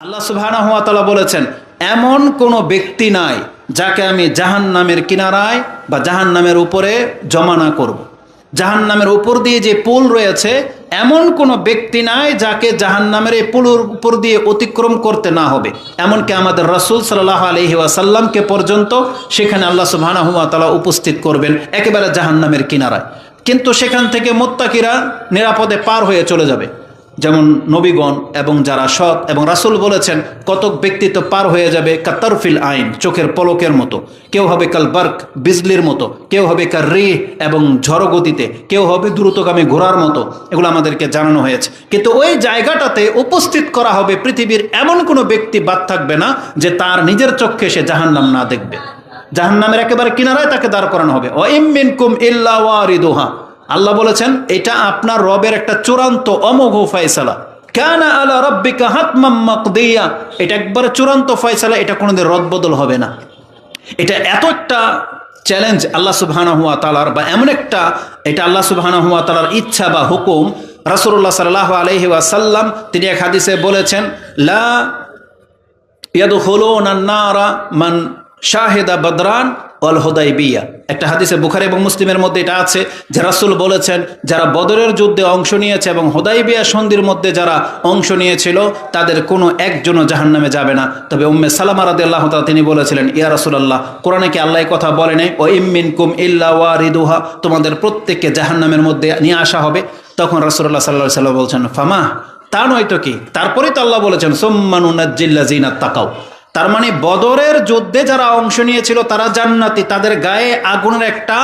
আল্লাহ সুবহানাহু ওয়া তাআলা বলেছেন, এমন কোনো ব্যক্তি নাই যাকে আমি জাহান নামের কিনারায় বা জাহান নামের উপরে জমা না করব। জাহান নামের উপর দিয়ে যে পুল রয়েছে, এমন কোনো ব্যক্তি নাই যাকে জাহান নামের এই পুলের উপর দিয়ে অতিক্রম করতে না হবে। এমনকি আমাদের রসুল সাল্লাহ আলহি ওয়াসাল্লামকে পর্যন্ত সেখানে আল্লাহ সুবহানাহু ওয়া তাআলা উপস্থিত করবেন একেবারে জাহান নামের কিনারায়। কিন্তু সেখান থেকে মোত্তাকিরা নিরাপদে পার হয়ে চলে যাবে। যেমন নবীগণ এবং যারা সৎ এবং রাসুল বলেছেন, কতক ব্যক্তি তো পার হয়ে যাবে কাতারফিল আইন, চোখের পলকের মতো। কেউ হবে কাল বার্ক, বিজলির মতো। কেউ হবে কার রি এবং ঝড়গতিতে কেউ হবে দ্রুতগামী ঘোড়ার মতো। এগুলো আমাদেরকে জানানো হয়েছে। কিন্তু ওই জায়গাটাতে উপস্থিত করা হবে পৃথিবীর এমন কোনো ব্যক্তি বাদ থাকবে না যে তার নিজের চক্ষে সে জাহান্নাম না দেখবে। জাহান্নামের একেবারে কিনারায় তাকে দাঁড় করানো হবে। ও ইমিন কুম ইল্লা ওয়ারিদুহা। আল্লাহ বলেছেন, এটা আপনার রবের একটা চূড়ান্ত অমোঘ ফয়সালা। কেন আলা রব্বিকা হাতমাম মাকদিয়া। এটা একবারে চূড়ান্ত ফয়সালা, এটা কোনোদিন রদবদল হবে না। এটা এত একটা চ্যালেঞ্জ আল্লাহ সুবহানা হুয়া তালার বা এমন একটা, এটা আল্লাহ সুবহানা হুয়া তালার ইচ্ছা বা হুকুম। রাসূলুল্লাহ সাল্লাহ আলহি ওয়াসাল্লাম তিনি এক হাদিসে বলেছেন, লা ইয়াদখুলুনা নারা মান শাহেদা বদরান অল হোদাই বিয়া একটা হাদিসে বুখারি এবং মুসলিমের মধ্যে এটা আছে যে রাসুল বলেছেন, যারা বদরের যুদ্ধে অংশ নিয়েছে এবং হোদাই বিয়া সন্ধির মধ্যে যারা অংশ নিয়েছিল, তাদের কোনো একজনও জাহান নামে যাবে না। তবে উম্মে সালামা রাদি আল্লাহ তিনি বলেছিলেন, ইয়া রাসুলাল্লাহ, কোরআনে কি আল্লাহ কথা বলে নেই ও ইম্মিন কুম ইল্লা তোমাদের প্রত্যেককে জাহান নামের মধ্যে নিয়ে আসা হবে। তখন রাসুল্লাহ সাল্লাহ সাল্লাম বলছেন, ফামা? তা নয় তো কি? তারপরেই তো আল্লাহ বলেছেন সোম্মানুনাজ্জিল্লা জিনাত তাকাও তার মানে বদরের যুদ্ধে যারা অংশ নিয়েছিল, তারা জান্নাতি। তাদের গায়ে আগুনের একটা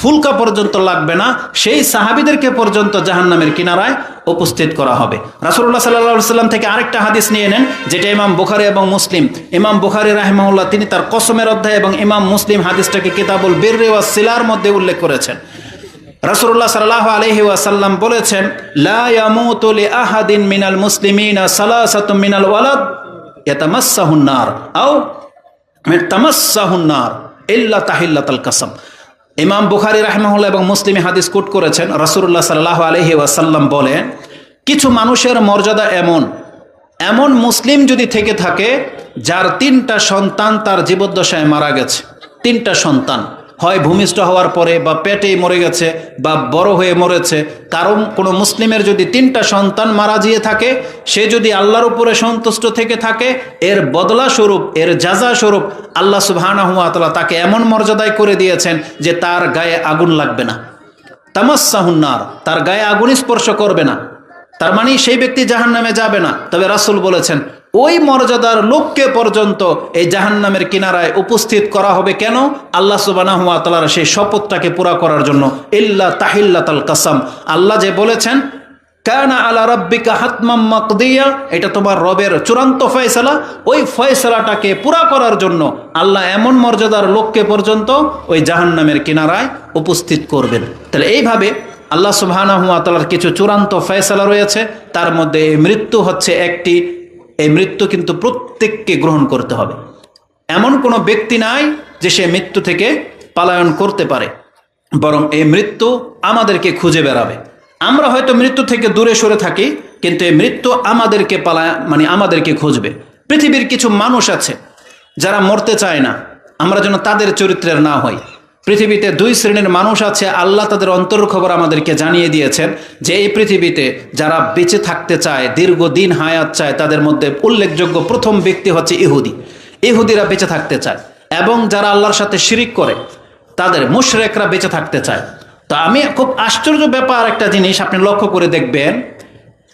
ফুলকা পর্যন্ত লাগবে না। সেই সাহাবিদেরকে পর্যন্ত জাহান্নামের কিনারায় উপস্থিত করা হবে। রাসুল্লাহ সাল্লাহ সাল্লাম থেকে আরেকটা হাদিস নিয়ে নেন, যেটা ইমাম বুখারি এবং মুসলিম। ইমাম বুখারি রাহমাউল্লাহ তিনি তার কসমের অধ্যায় এবং ইমাম মুসলিম হাদিসটাকে কিতাবুল বীর সিলার মধ্যে উল্লেখ করেছেন। রাসূলুল্লাহ সাল্লাল্লাহু আলাইহি ওয়াসাল্লাম বলেছেন লি আহাদিন মিনাল মুসলিমিনা সালাসাতুম মিনাল ওয়ালাদ। ইয়াতামাসসাহুন নার আও তামাসাহুন্নার ইল্লা তাহিল্লাতাল কাসাম। ইমাম বুখারি রাহমাহুল্লাহ এবং মুসলিম হাদিস কোট করেছেন, রাসূলুল্লাহ সাল্লাল্লাহু আলাইহি ওয়াসাল্লাম বলেন কিছু মানুষের মর্যাদা এমন এমন মুসলিম যদি থেকে থাকে, যার তিনটা সন্তান তার জীবদ্দশায় মারা গেছে, তিনটা সন্তান। হয় ভূমিষ্ঠ হওয়ার পরে বা পেটেই মরে গেছে বা বড় হয়ে মরেছে, কারণ কোনো মুসলিমের যদি তিনটা সন্তান মারা গিয়ে থাকে, সে যদি আল্লাহর উপরে সন্তুষ্ট থেকে থাকে, এর বদলা স্বরূপ, এর যাজা স্বরূপ আল্লাহ সুবাহানাহুয়াতলা তাকে এমন মর্যাদায় করে দিয়েছেন যে তার গায়ে আগুন লাগবে না। তামাসাহুন্নার তার গায়ে আগুন স্পর্শ করবে না। তার মানে সেই ব্যক্তি জাহান নামে যাবে না। তবে রাসুল বলেছেন ওই মর্যাদার লোককে পর্যন্ত এই জাহান্নামের কিনারায় উপস্থিত করা হবে কেন? আল্লাহ সুবানাহ তালার সেই শপথটাকে পুরা করার জন্য। ইল্লা তাহিল্লাতাল কাসাম। আল্লাহ যে বলেছেন, কানা আলা রব্বিকা হাতমাম মাকদিয়া এটা তোমার রবের চূড়ান্ত ফয়সালা। ওই ফয়সালাটাকে পুরা করার জন্য আল্লাহ এমন মর্যাদার লোককে পর্যন্ত ওই জাহান্নামের কিনারায় উপস্থিত করবেন। তাহলে এইভাবে আল্লাহ ওয়া তাআলার কিছু চূড়ান্ত ফয়সালা রয়েছে। তার মধ্যে মৃত্যু হচ্ছে একটি এই মৃত্যু কিন্তু প্রত্যেককে গ্রহণ করতে হবে। এমন কোনো ব্যক্তি নাই যে সে মৃত্যু থেকে পালায়ন করতে পারে। বরং এই মৃত্যু আমাদেরকে খুঁজে বেড়াবে। আমরা হয়তো মৃত্যু থেকে দূরে সরে থাকি, কিন্তু এই মৃত্যু আমাদেরকে পালায় মানে আমাদেরকে খুঁজবে। পৃথিবীর কিছু মানুষ আছে, যারা মরতে চায় না। আমরা যেন তাদের চরিত্রের না হই। পৃথিবীতে দুই শ্রেণির মানুষ আছে, আল্লাহ তাদের অন্তর খবর আমাদেরকে জানিয়ে দিয়েছেন যে এই পৃথিবীতে যারা বেঁচে থাকতে চায়, দীর্ঘদিন হায়াত চায়, তাদের মধ্যে উল্লেখযোগ্য প্রথম ব্যক্তি হচ্ছে ইহুদি। ইহুদিরা বেঁচে থাকতে চায় এবং যারা আল্লাহর সাথে শিরিক করে, তাদের মুশরেকরা বেঁচে থাকতে চায়। তো আমি খুব আশ্চর্য ব্যাপার একটা জিনিস, আপনি লক্ষ্য করে দেখবেন,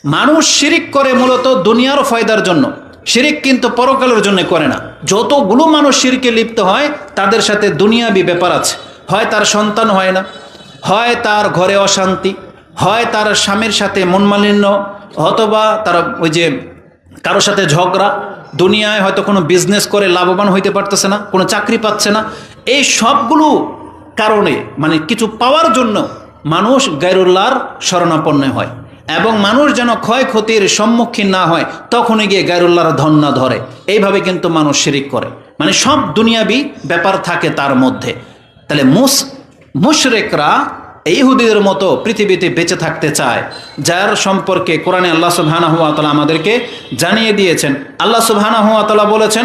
মানুষ শিরিক করে মূলত দুনিয়ার ফয়দার জন্য। শিরিক কিন্তু পরকালের জন্য করে না। যতগুলো মানুষ শিরকে লিপ্ত হয়, তাদের সাথে দুনিয়াবি ব্যাপার আছে। হয় তার সন্তান হয় না, হয় তার ঘরে অশান্তি, হয় তার স্বামীর সাথে মনমালিন্য, অথবা তার ওই যে কারোর সাথে ঝগড়া। দুনিয়ায় হয়তো কোনো বিজনেস করে লাভবান হইতে পারতেছে না, কোনো চাকরি পাচ্ছে না। এই সবগুলো কারণে মানে কিছু পাওয়ার জন্য মানুষ গাইরুল্লাহর শরণাপন্ন হয়। এবং মানুষ যেন ক্ষয়ক্ষতির সম্মুখীন না হয়, তখনই গিয়ে গায়রুল্লাহর ধন্না ধরে। এইভাবে কিন্তু মানুষ শিরিক করে। মানে সব দুনিয়াবি ব্যাপার থাকে তার মধ্যে। তাহলে মুস মুশরেকরা এই ইহুদিদের মতো পৃথিবীতে বেঁচে থাকতে চায়, যার সম্পর্কে কোরআনে আল্লাহ সুবহানাহু ওয়া তাআলা আমাদেরকে জানিয়ে দিয়েছেন। আল্লাহ সুবহানাহু ওয়া তাআলা বলেছেন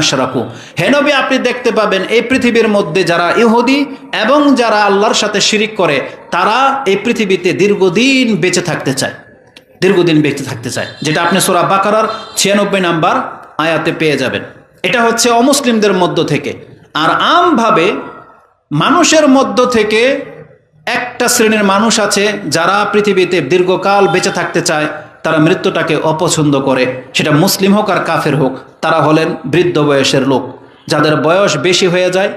আশরাকু। হে নবী, আপনি দেখতে পাবেন এই পৃথিবীর মধ্যে যারা ইহুদি এবং যারা আল্লাহর সাথে শিরিক করে, তারা এই পৃথিবীতে দীর্ঘদিন বেঁচে থাকতে চায়। দীর্ঘদিন বেঁচে থাকতে চায়, যেটা আপনি সোরা বাকারার ছিয়ানব্বই নাম্বার আয়াতে পেয়ে যাবেন। এটা হচ্ছে অমুসলিমদের মধ্য থেকে। আর আমভাবে মানুষের মধ্য থেকে একটা শ্রেণির মানুষ আছে যারা পৃথিবীতে দীর্ঘকাল বেঁচে থাকতে চায়, তারা মৃত্যুটাকে অপছন্দ করে। সেটা মুসলিম হোক আর কাফের হোক, তারা হলেন বৃদ্ধ বয়সের লোক। যাদের বয়স বেশি হয়ে যায়,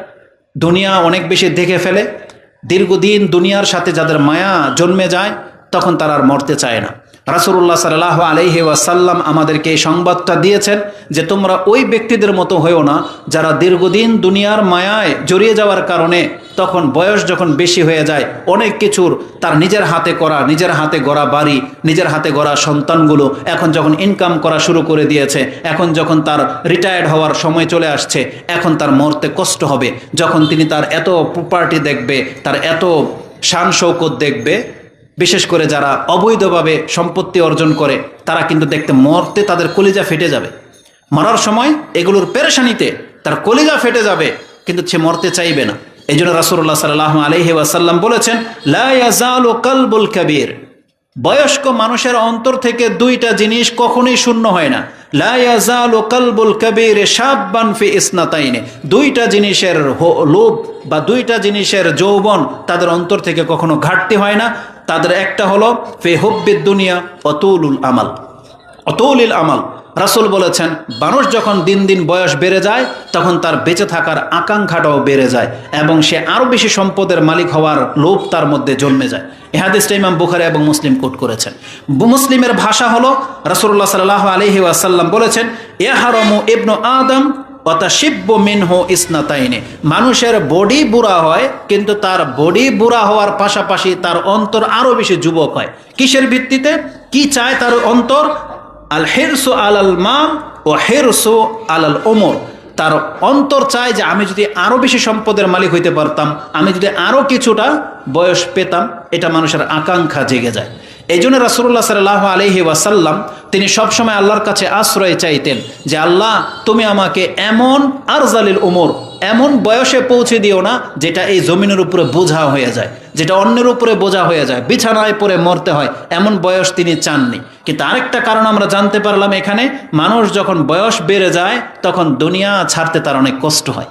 দুনিয়া অনেক বেশি দেখে ফেলে। দীর্ঘদিন দুনিয়ার সাথে যাদের মায়া জন্মে যায়, তখন তারা আর মরতে চায় না। রাসুল্লাহ সাল্লাহ আলহি ওয়াসাল্লাম আমাদেরকে এই সংবাদটা দিয়েছেন যে তোমরা ওই ব্যক্তিদের মতো হয়েও না, যারা দীর্ঘদিন দুনিয়ার মায়ায় জড়িয়ে যাওয়ার কারণে তখন বয়স যখন বেশি হয়ে যায়, অনেক কিছুর তার নিজের হাতে করা, নিজের হাতে গড়া বাড়ি, নিজের হাতে গড়া সন্তানগুলো এখন যখন ইনকাম করা শুরু করে দিয়েছে, এখন যখন তার রিটায়ার্ড হওয়ার সময় চলে আসছে, এখন তার মরতে কষ্ট হবে। যখন তিনি তার এত প্রপার্টি দেখবে, তার এত শান শৌকত দেখবে বিশেষ করে যারা অবৈধভাবে সম্পত্তি অর্জন করে, তারা কিন্তু দেখতে মরতে তাদের কলিজা ফেটে যাবে। মরার সময় এগুলোর পেরেশানিতে তার কলিজা ফেটে যাবে, কিন্তু সে মরতে চাইবে না। এই জন্য রাসুল্লাহ সাল্লাহ আলহি ওয়াসাল্লাম বলেছেন বয়স্ক মানুষের অন্তর থেকে দুইটা জিনিস কখনোই শূন্য হয় না। দুইটা জিনিসের লোভ বা দুইটা জিনিসের যৌবন তাদের অন্তর থেকে কখনো ঘাটতি হয় না। তাদের একটা হলো, ফে হব্বিদ দুনিয়া অতুলুল আমাল। অতুল আমাল। রাসুল বলেছেন, মানুষ যখন দিন দিন বয়স বেড়ে যায়, তখন তার বেঁচে থাকার আকাঙ্ক্ষাটাও বেড়ে যায় এবং সে আরও বেশি সম্পদের মালিক হওয়ার লোভ তার মধ্যে জন্মে যায়। এহাদিসটা ইমাম বুখারি এবং মুসলিম কোট করেছেন। মুসলিমের ভাষা হলো রাসুল্লাহ সাল্লাহ আলহি আসাল্লাম বলেছেন এহারমু ইবনু আদম অতা শিব্য মিনহ ইসনাতাইনে। মানুষের বডি বুড়া হয়, কিন্তু তার বডি বুড়া হওয়ার পাশাপাশি তার অন্তর আরও বেশি যুবক হয়। কিসের ভিত্তিতে? কি চায় তার অন্তর? আল হেরসু আলাল মাম ও হেরসু আলাল ওমর তার অন্তর চায় যে আমি যদি আরও বেশি সম্পদের মালিক হইতে পারতাম, আমি যদি আরও কিছুটা বয়স পেতাম, এটা মানুষের আকাঙ্ক্ষা জেগে যায়। এই জন্য রাসুল্লাহ সাল্লাহ আলহি ওয়াসাল্লাম তিনি সবসময় আল্লাহর কাছে আশ্রয় চাইতেন যে, আল্লাহ, তুমি আমাকে এমন আরজালিল উমর, এমন বয়সে পৌঁছে দিও না, যেটা এই জমিনের উপরে বোঝা হয়ে যায়। যেটা অন্যের উপরে বোঝা হয়ে যায়, বিছানায় পরে মরতে হয়, এমন বয়স তিনি চাননি। কিন্তু আরেকটা কারণ আমরা জানতে পারলাম এখানে, মানুষ যখন বয়স বেড়ে যায়, তখন দুনিয়া ছাড়তে তার অনেক কষ্ট হয়।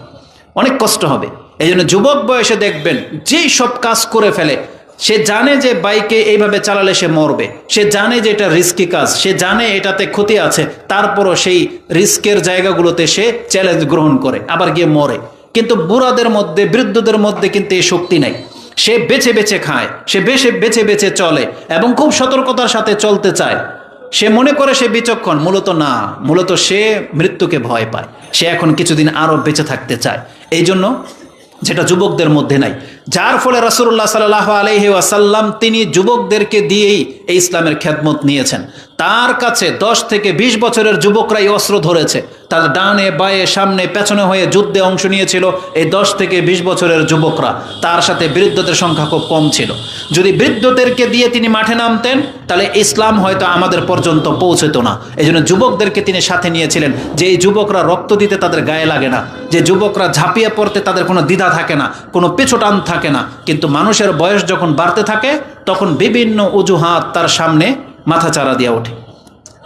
অনেক কষ্ট হবে। এই জন্য যুবক বয়সে দেখবেন, যেই সব কাজ করে ফেলে, সে জানে যে বাইকে এইভাবে চালালে সে মরবে, সে জানে যে এটা রিস্কি কাজ, সে জানে এটাতে ক্ষতি আছে, তারপরও সেই রিস্কের জায়গাগুলোতে সে চ্যালেঞ্জ গ্রহণ করে, আবার গিয়ে মরে। কিন্তু বুড়াদের মধ্যে, বৃদ্ধদের মধ্যে কিন্তু এই শক্তি নাই। সে বেছে বেছে খায়, সে বেছে বেছে বেছে চলে এবং খুব সতর্কতার সাথে চলতে চায়। সে মনে করে সে বিচক্ষণ, মূলত না, মূলত সে মৃত্যুকে ভয় পায়। সে এখন কিছুদিন আরও বেঁচে থাকতে চায়। এই জন্য যেটা যুবকদের মধ্যে নাই। যার ফলে রাসুল্লাহ সাল্লাহ আলহি আসাল্লাম তিনি যুবকদেরকে দিয়েই এই ইসলামের খেদমত নিয়েছেন। তার কাছে দশ থেকে ২০ বছরের যুবকরাই অস্ত্র ধরেছে। তার ডানে, বায়ে, সামনে, পেছনে হয়ে যুদ্ধে অংশ নিয়েছিল এই দশ থেকে ২০ বছরের যুবকরা। তার সাথে বৃদ্ধদের সংখ্যা খুব কম ছিল। যদি বৃদ্ধদেরকে দিয়ে তিনি মাঠে নামতেন, তাহলে ইসলাম হয়তো আমাদের পর্যন্ত পৌঁছতো না। এই যুবকদেরকে তিনি সাথে নিয়েছিলেন। যে এই যুবকরা রক্ত দিতে তাদের গায়ে লাগে না, যে যুবকরা ঝাঁপিয়ে পড়তে তাদের কোনো দ্বিধা থাকে না, কোনো পেছোটান থাকে না। কিন্তু মানুষের বয়স যখন বাড়তে থাকে, তখন বিভিন্ন অজুহাত তার সামনে মাথা চারা দিয়ে ওঠে।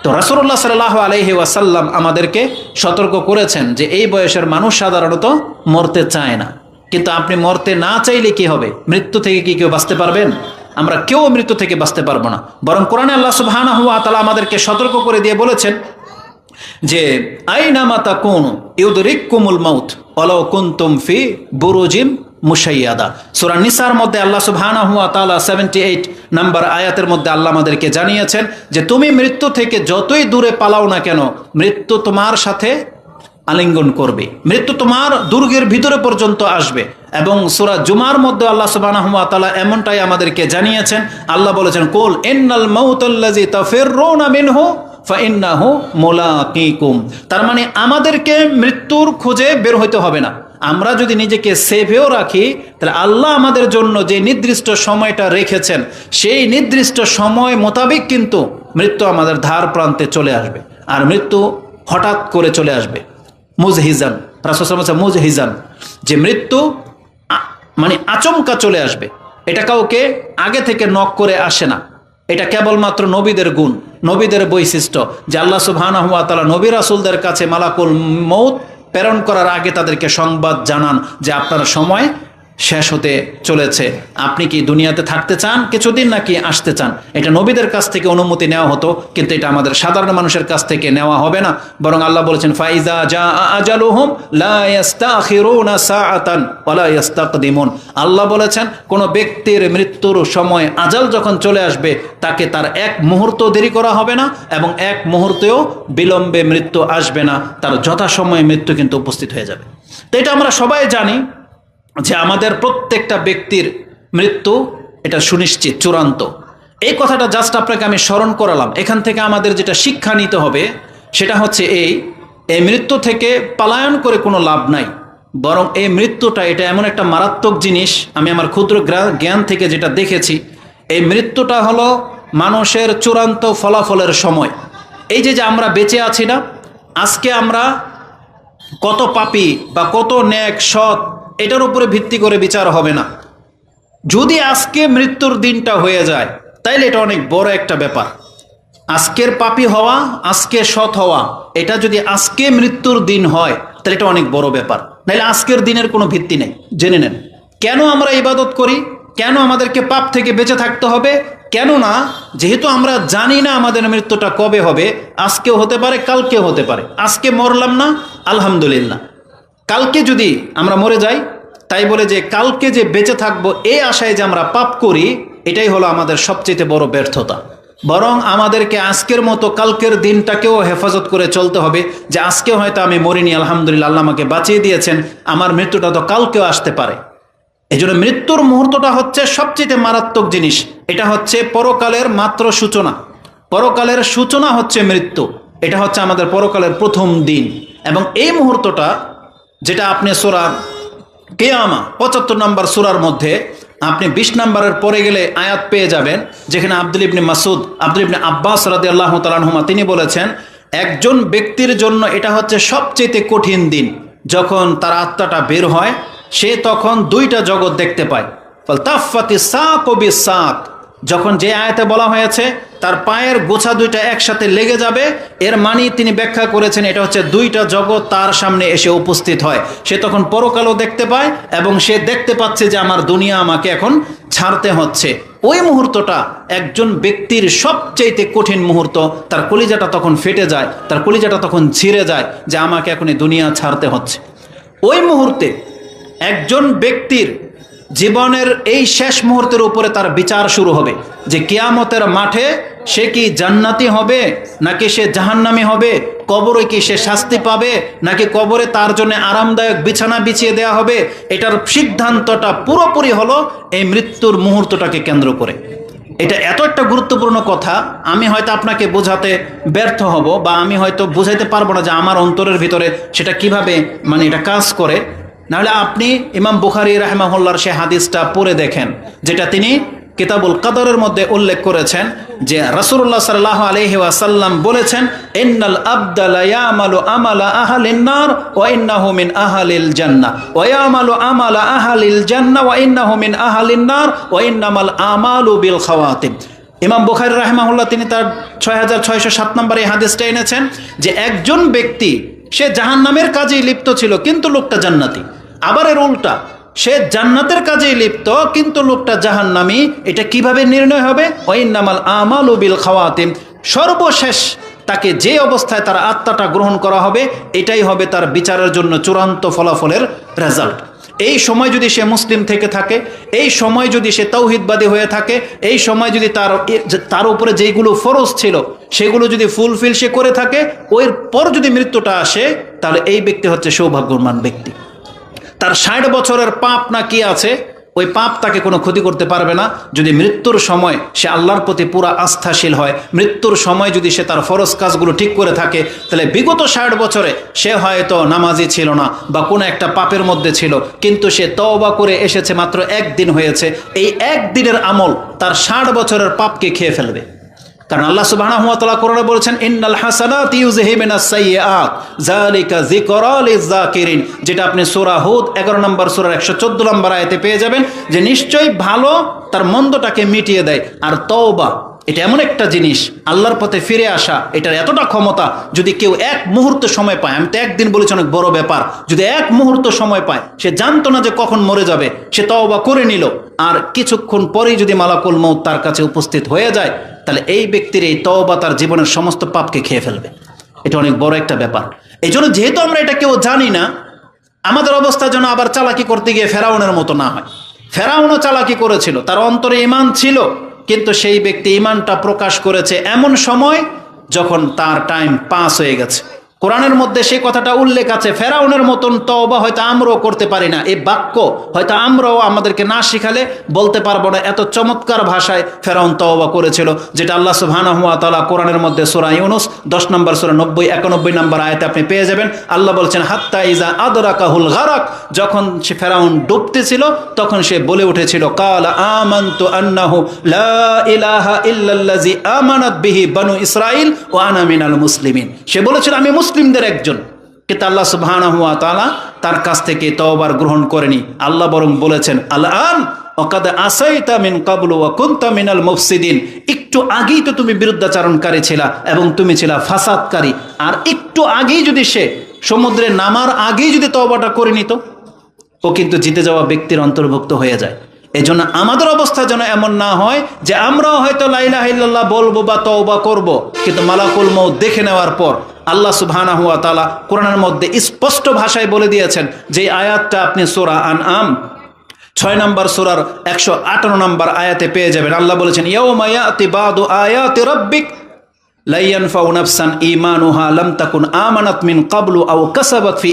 তো রাসুল্লাহ সাল্লাহ আলহি ওয়াসাল্লাম আমাদেরকে সতর্ক করেছেন যে এই বয়সের মানুষ সাধারণত মরতে চায় না। কিন্তু আপনি মরতে না চাইলে কি হবে? মৃত্যু থেকে কি কেউ বাঁচতে পারবেন? আমরা কেউ মৃত্যু থেকে বাঁচতে পারব না। বরং কোরআনে আল্লাহ হুয়া তালা আমাদেরকে সতর্ক করে দিয়ে বলেছেন যে, আইনা মাতা কোন ইউদরিক কুমুল মাউথ অলাও কুন্তুম ফি বুরুজিম মুসাইয়াদা সুরা নিসার মধ্যে আল্লাহ সুবহানা হুয়া তালা সেভেন্টি এইট নাম্বার আয়াতের মধ্যে আল্লাহ আমাদেরকে জানিয়েছেন যে, তুমি মৃত্যু থেকে যতই দূরে পালাও না কেন, মৃত্যু তোমার সাথে আলিঙ্গন করবে। মৃত্যু তোমার দুর্গের ভিতরে পর্যন্ত আসবে এবং সুরা জুমার মধ্যে আল্লাহ তাআলা এমনটাই আমাদেরকে জানিয়েছেন। আল্লাহ বলেছেন, কুল মিনহু ফাইন্নাহু তার মানে আমাদেরকে মৃত্যুর খোঁজে বের হইতে হবে না। আমরা যদি নিজেকে সেভেও রাখি, তাহলে আল্লাহ আমাদের জন্য যে নির্দিষ্ট সময়টা রেখেছেন, সেই নির্দিষ্ট সময় মোতাবেক কিন্তু মৃত্যু আমাদের ধার প্রান্তে চলে আসবে। আর মৃত্যু হঠাৎ করে চলে আসবে। মুজহিজান। রাসুসাম মুজহিজান, যে মৃত্যু মানে আচমকা চলে আসবে, এটা কাউকে আগে থেকে নক করে আসে না। এটা কেবলমাত্র নবীদের গুণ, নবীদের বৈশিষ্ট্য যে আল্লাহ সুবহানাহু হুয়া তালা নবী রাসুলদের কাছে মালাকুল মৌত প্রেরণ করার আগে তাদেরকে সংবাদ জানান যে আপনার সময় শেষ হতে চলেছে। আপনি কি দুনিয়াতে থাকতে চান? কিছুদিন নাকি আসতে চান? এটা নবীদের কাছ থেকে অনুমতি নেওয়া হতো, কিন্তু এটা আমাদের সাধারণ মানুষের কাছ থেকে নেওয়া হবে না। বরং আল্লাহ বলেছেন, ফাইজা জা আজালুহুম লা ইস্তাখিরুনা সাআতান ওয়ালা ইস্তাকদিমুন আল্লাহ বলেছেন, কোন ব্যক্তির মৃত্যুর সময় আজাল যখন চলে আসবে, তাকে তার এক মুহূর্ত দেরি করা হবে না এবং এক মুহূর্তেও বিলম্বে মৃত্যু আসবে না। তার যথাসময়ে মৃত্যু কিন্তু উপস্থিত হয়ে যাবে। তো এটা আমরা সবাই জানি যে আমাদের প্রত্যেকটা ব্যক্তির মৃত্যু এটা সুনিশ্চিত, চূড়ান্ত। এই কথাটা জাস্ট আপনাকে আমি স্মরণ করালাম। এখান থেকে আমাদের যেটা শিক্ষা নিতে হবে, সেটা হচ্ছে এই এই মৃত্যু থেকে পালায়ন করে কোনো লাভ নাই। বরং এই মৃত্যুটা এটা এমন একটা মারাত্মক জিনিস, আমি আমার ক্ষুদ্র জ্ঞান থেকে যেটা দেখেছি, এই মৃত্যুটা হলো মানুষের চূড়ান্ত ফলাফলের সময়। এই যে যে আমরা বেঁচে আছি না, আজকে আমরা কত পাপি বা কত ন্যাক, সৎ এটার উপরে ভিত্তি করে বিচার হবে না। যদি আজকে মৃত্যুর দিনটা হয়ে যায়, তাইলে এটা অনেক বড় একটা ব্যাপার। আজকের পাপি হওয়া আজকে সৎ হওয়া, এটা যদি আজকে মৃত্যুর দিন হয় তাহলে এটা অনেক বড় ব্যাপার। নাহলে আজকের দিনের কোনো ভিত্তি নেই। জেনে নেন। কেন আমরা ইবাদত করি? কেন আমাদেরকে পাপ থেকে বেঁচে থাকতে হবে? কেননা, যেহেতু আমরা জানি না আমাদের মৃত্যুটা কবে হবে, আজকেও হতে পারে, কালকেও হতে পারে। আজকে মরলাম না, আলহামদুলিল্লাহ। কালকে যদি আমরা মরে যাই, তাই বলে যে কালকে যে বেঁচে থাকব এই আশায় যে আমরা পাপ করি, এটাই হলো আমাদের সবচেয়ে বড় ব্যর্থতা। বরং আমাদেরকে আজকের মতো কালকের দিনটাকেও হেফাজত করে চলতে হবে যে আজকে হয়তো আমি মরিনি, আলহামদুলিল্লাহ, আল্লাহ আমাকে বাঁচিয়ে দিয়েছেন, আমার মৃত্যুটা তো কালকেও আসতে পারে। এই জন্য মৃত্যুর মুহূর্তটা হচ্ছে সবচেয়ে মারাত্মক জিনিস। এটা হচ্ছে পরকালের মাত্র সূচনা। পরকালের সূচনা হচ্ছে মৃত্যু। এটা হচ্ছে আমাদের পরকালের প্রথম দিন। এবং এই মুহূর্তটা যেটা আপনি সোরা কেয়ামা, পঁচাত্তর নম্বর সুরার মধ্যে আপনি বিশ নম্বরের পরে গেলে আয়াত পেয়ে যাবেন, যেখানে আব্দুল ইবনে মাসুদ আব্দুল ইবনে আব্বাস রাদি আল্লাহ তালানহুমা তিনি বলেছেন, একজন ব্যক্তির জন্য এটা হচ্ছে সবচেয়ে কঠিন দিন। যখন তার আত্মাটা বের হয়, সে তখন দুইটা জগৎ দেখতে পায়। তাফাতি সাক ও সাক। যখন যে আয়াতে বলা হয়েছে, তার পায়ের গোছা দুইটা একসাথে লেগে যাবে, এর মানে তিনি ব্যাখ্যা করেছেন, এটা হচ্ছে দুইটা জগৎ তার সামনে এসে উপস্থিত হয়। সে তখন পরকালও দেখতে পায় এবং সে দেখতে পাচ্ছে যে আমার দুনিয়া আমাকে এখন ছাড়তে হচ্ছে। ওই মুহূর্তটা একজন ব্যক্তির সবচাইতে কঠিন মুহূর্ত, তার কলিজাটা তখন ফেটে যায়, তার কলিজাটা তখন ছিঁড়ে যায় যে আমাকে এখন এই দুনিয়া ছাড়তে হচ্ছে। ওই মুহূর্তে একজন ব্যক্তির জীবনের এই শেষ মুহূর্তের উপরে তার বিচার শুরু হবে। যে কিয়ামতের মাঠে সে কি জান্নাতি হবে, নাকি সে জাহান্নামি হবে, কবরে কি সে শাস্তি পাবে, নাকি কবরে তার জন্য আরামদায়ক বিছানা বিছিয়ে দেওয়া হবে, এটার সিদ্ধান্তটা পুরোপুরি হলো এই মৃত্যুর মুহূর্তটাকে কেন্দ্র করে। এটা এত একটা গুরুত্বপূর্ণ কথা, আমি হয়তো আপনাকে বোঝাতে ব্যর্থ হব বা আমি হয়তো বোঝাইতে পারব না যে আমার অন্তরের ভিতরে সেটা কীভাবে মানে এটা কাজ করে। নাহলে আপনি ইমাম বুখারি রাহমাহুল্লার সে হাদিসটা পড়ে দেখেন, যেটা তিনি কিতাবুল কাদরের মধ্যে উল্লেখ করেছেন যে রাসূলুল্লাহ সাল্লাল্লাহু আলাইহি ওয়াসাল্লাম বলেছেন ওয়া আমালা বিল ইমাম বুখারি রাহমাহুল্লাহ তিনি তার ছয় হাজার ছয়শো সাত নম্বরে এই হাদিসটা এনেছেন যে একজন ব্যক্তি, সে জাহান্নামের কাজেই লিপ্ত ছিল, কিন্তু লোকটা জান্নাতি। আবার এর উল্টা। সে জান্নাতের কাজেই লিপ্ত, কিন্তু লোকটা জাহান্নামি। এটা কীভাবে নির্ণয় হবে? ওয়াইন্নামাল আমাল বিল খাওয়াতিম। সর্বশেষ তাকে যে অবস্থায় তার আত্মাটা গ্রহণ করা হবে, এটাই হবে তার বিচারের জন্য চূড়ান্ত ফলাফলের রেজাল্ট। এই সময় যদি সে মুসলিম থেকে থাকে, এই সময় যদি সে তৌহিদবাদী হয়ে থাকে, এই সময় যদি তার তার উপরে যেইগুলো ফরজ ছিল, সেগুলো যদি ফুলফিল সে করে থাকে ওই পর যদি মৃত্যুটা আসে, তাহলে এই ব্যক্তি হচ্ছে সৌভাগ্যবান ব্যক্তি। তার ষাট বছরের পাপ না কি আছে, ওই পাপ তাকে কোনো ক্ষতি করতে পারবে না। যদি মৃত্যুর সময় সে আল্লাহর প্রতি পুরা আস্থাশীল হয়, মৃত্যুর সময় যদি সে তার ফরজ কাজগুলো ঠিক করে থাকে, তাহলে বিগত ষাট বছরে সে হয়তো নামাজি ছিল না বা কোনো একটা পাপের মধ্যে ছিল। কিন্তু সে তওবা করে এসেছে মাত্র একদিন হয়েছে। এই একদিনের আমল তার ষাট বছরের পাপকে খেয়ে ফেলবে। কারণ আল্লাহ সুবাহ কোরআনে বলেছেন, ইন্নাল হাসানাত ইউযহিবুনাস সাইয়্যাত। যালিকা যিকরা লিয-যাকিরিন যেটা আপনি সূরা হুদ 11 নম্বর, সূরার 114 নম্বর আয়াতে পেয়ে যাবেন, যে নিশ্চয়ই ভালো তার মন্দটাকে মিটিয়ে দেয়। আর তওবা এটা এমন একটা জিনিস, আল্লাহর পথে ফিরে আসা, এটার এতটা ক্ষমতা যদি কেউ এক মুহূর্ত সময় পায়, আমি তো একদিন বলেছি অনেক বড় ব্যাপার, যদি এক মুহূর্ত সময় পায়, সে জানতো না যে কখন মরে যাবে, সে তওবা করে নিল, আর কিছুক্ষণ পরেই যদি মালাকুল মৌত তার কাছে উপস্থিত হয়ে যায়, তাহলে এই ব্যক্তির এই তওবা তার জীবনের সমস্ত পাপকে খেয়ে ফেলবে। এটা অনেক বড় একটা ব্যাপার। এই জন্য যেহেতু আমরা এটা কেউ জানি না, আমাদের অবস্থা যেন আবার চালাকি করতে গিয়ে ফেরাউনের মতো না হয়। ফেরাউনও চালাকি করেছিল, তার অন্তরে ইমান ছিল। কিন্তু সেই ব্যক্তি ইমানটা প্রকাশ করেছে এমন সময় যখন তার টাইম পাস হয়ে গেছে। কোরআনের মধ্যে সেই কথাটা উল্লেখ আছে, ফেরাউনের মতন তওবা হয়তো আমরাও করতে পারি না। এই বাক্য হয়তো আমরাও আমাদেরকে না শিখালে বলতে পারব না। এত চমৎকার ভাষায় ফেরাউন তওবা করেছিল, যেটা আল্লাহ তাআলা কোরআনের মধ্যে সূরা ইউনুস 10 নম্বর সূরা 90 91 নম্বর আয়তে আপনি পেয়ে যাবেন। আল্লাহ বলছেন, হাত্তা ইজা আদরাকাহুল গারাক যখন সে ফেরাউন ডুবতেছিল, তখন সে বলে উঠেছিল, কাল আমানতু আন্নাহু লা ইসরাইল ওয়া আনা মিনাল মুসলিমিন সে বলেছিল, আমি মুসলিমদের একজন, কিন্তু আল্লাহ সুবহানাহু ওয়া তাআলা তার কাছ থেকে তওবার গ্রহণ করেনি। আল্লাহ বরং বলেছেন মুফসিদিন। একটু আগেই তো তুমি বিরুদ্ধাচারণকারী ছিলা এবং তুমি ছিলা ফাসাদকারী। আর একটু আগেই যদি সে সমুদ্রে নামার আগেই যদি তওবাটা করে নিত, ও কিন্তু জিতে যাওয়া ব্যক্তির অন্তর্ভুক্ত হয়ে যায়। এজন্য আমাদের অবস্থা যেন এমন না হয় যে আমরাও হয়তো লাইলা ইল্লাল্লাহ বলব বা তওবা করব, কিন্তু মালাকুল মৌ দেখে নেওয়ার পর আল্লাহ সুবহানাহু হুয়া তালা কোরআনের মধ্যে স্পষ্ট ভাষায় বলে দিয়েছেন যে আয়াতটা আপনি সূরা আন আম ছয় নম্বর সুরার একশো আটান্ন নম্বর আয়াতে পেয়ে যাবেন। আল্লাহ বলেছেন ইয়াতি বাদু আয়াতি রাব্বিক, লা ইয়ানফাউ নাফসান ঈমানুহা তাকুন আমানাত মিন ক্বাবলু আও কাসাবাত ফি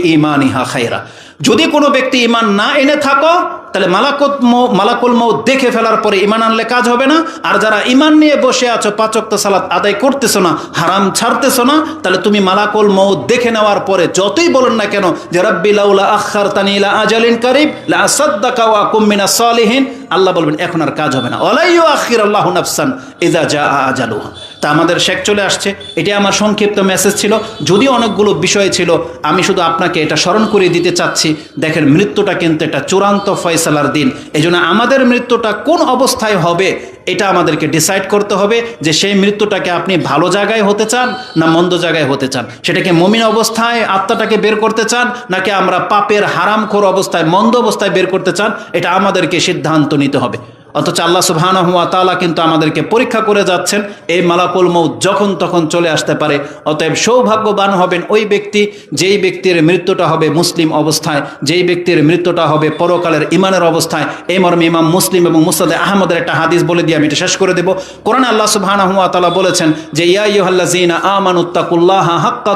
যদি কোনো ব্যক্তি ইমান না এনে থাকো, তাহলে মালাকুত মালাকুল মৌ দেখে ফেলার পরে ইমান আনলে কাজ হবে না। আর যারা ইমান নিয়ে বসে আছো পাচক্ত সালাত আদায় করতেছো না, হারাম ছাড়তেছো না, তাহলে তুমি মালাকুল মৌ দেখে নেওয়ার পরে যতই বলেন না কেন যে, রব্বি লাউলা আখার তানিলা আজালিন কারিব, লা সাদ্দাকা ওয়া কুম মিনাস সালিহিন। আল্লাহ বলবেন, এখন আর কাজ হবে না। ওয়ালাইয়ু আখির আল্লাহু নাফসান ইজা জা আজালুহা। তা আমাদের শেখ চলে আসছে। এটা আমার সংক্ষিপ্ত মেসেজ ছিল। যদিও অনেকগুলো বিষয় ছিল, আমি শুধু আপনাকে এটা স্মরণ করিয়ে দিতে চাচ্ছি। দেখেন মৃত্যুটা কিন্তু এটা চূড়ান্ত ফয়সালার দিন। এই আমাদের মৃত্যুটা কোন অবস্থায় হবে, এটা আমাদেরকে ডিসাইড করতে হবে যে সেই মৃত্যুটাকে আপনি ভালো জায়গায় হতে চান না মন্দ জায়গায় হতে চান। সেটাকে মমিন অবস্থায় আত্মাটাকে বের করতে চান, নাকি আমরা পাপের হারামখোর অবস্থায়, মন্দ অবস্থায় বের করতে চান, এটা আমাদেরকে সিদ্ধান্ত নিতে হবে। অথচ আল্লাহ সুবহানাহু ওয়া তাআলা কিন্তু আমাদেরকে পরীক্ষা করে যাচ্ছেন, এই মালাকুল মৌত যখন তখন চলে আসতে পারে। অতএব সৌভাগ্যবান হবেন ওই ব্যক্তি যেই ব্যক্তির মৃত্যুটা হবে মুসলিম অবস্থায়, যেই ব্যক্তির মৃত্যুটা হবে পরকালের ইমানের অবস্থায়। এই মর্মে ইমাম মুসলিম এবং মুসাদে আহমদের একটা হাদিস বলে দিয়ে আমি এটা শেষ করে দেব। কোরআন আল্লাহ সুবহানাহু ওয়া তাআলা বলেছেন যে, ইয়া আইয়ুহাল্লাযীনা আমানুত্তাকুল্লাহা হাক্কা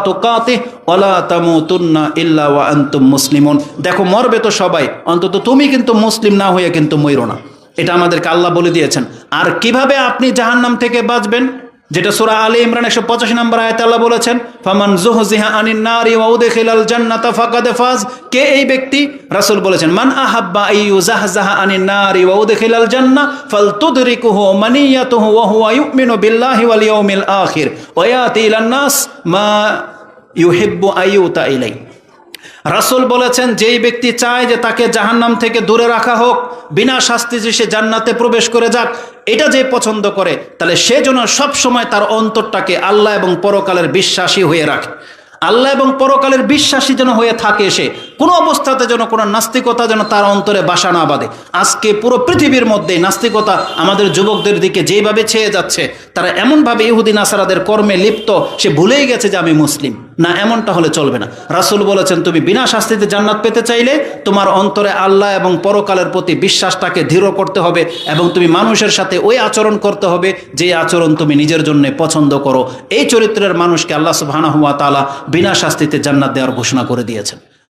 ওয়ালা তামুতুন্না ইল্লা ওয়া আনতুম দেখো, মরবে তো সবাই, অন্তত তুমি কিন্তু মুসলিম না হয়ে কিন্তু মইরো না। এটা আমাদেরকে আল্লাহ বলে দিয়েছেন। আর কীভাবে আপনি জাহান্নাম থেকে বাঁচবেন, যেটা সূরা আলী ইমরান একশো পঁচাশি নম্বর আয়াতে আল্লাহ বলেছেন, ফামান জুহজিহা আনিন নারি ওয়া উদখিলাল জান্নাতা ফাকাদ ফাজ। কে এই ব্যক্তি? রাসূল বলেছেন, মান আহাব্বা আইয়ু জাহজাহা আনিন নারি ওয়া উদখিলাল জান্নাহ ফালতুদরিকুহু মানিয়াতুহু ওয়া হুয়া ইউমিনু বিল্লাহি ওয়াল ইয়াউমিল আখির। ওয়া ইয়াতি ইলান নাস মা ইউহিব্বু আইয়ুতা ইলাই রাসূল বলেছেন, যেই ব্যক্তি চায় যে তাকে জাহান্নাম থেকে দূরে রাখা হোক, বিনা শাস্তি যে সে জান্নাতে প্রবেশ করে যাক, এটা যে পছন্দ করে, তাহলে সে যেন সবসময় তার অন্তরটাকে আল্লাহ এবং পরকালের বিশ্বাসী হয়ে রাখে। আল্লাহ এবং পরকালের বিশ্বাসী যেন হয়ে থাকে সে কোনো অবস্থাতে যেন, কোনো নাস্তিকতা যেন তার অন্তরে বাসা না বাঁধে। আজকে পুরো পৃথিবীর মধ্যে নাস্তিকতা আমাদের যুবকদের দিকে যেভাবে ছেয়ে যাচ্ছে, তারা এমনভাবে ইহুদিন আসারাদের কর্মে লিপ্ত, সে ভুলেই গেছে যে আমি মুসলিম। না, এমনটা হলে চলবে না। রাসুল বলেছেন, তুমি বিনা শাস্তিতে জান্নাত পেতে চাইলে তোমার অন্তরে আল্লাহ এবং পরকালের প্রতি বিশ্বাসটাকে দৃঢ় করতে হবে এবং তুমি মানুষের সাথে ওই আচরণ করতে হবে যে আচরণ তুমি নিজের জন্য পছন্দ করো। এই চরিত্রের মানুষকে আল্লাহ তাআলা বিনা শাস্তিতে জান্নাত দেওয়ার ঘোষণা করে দিয়েছেন।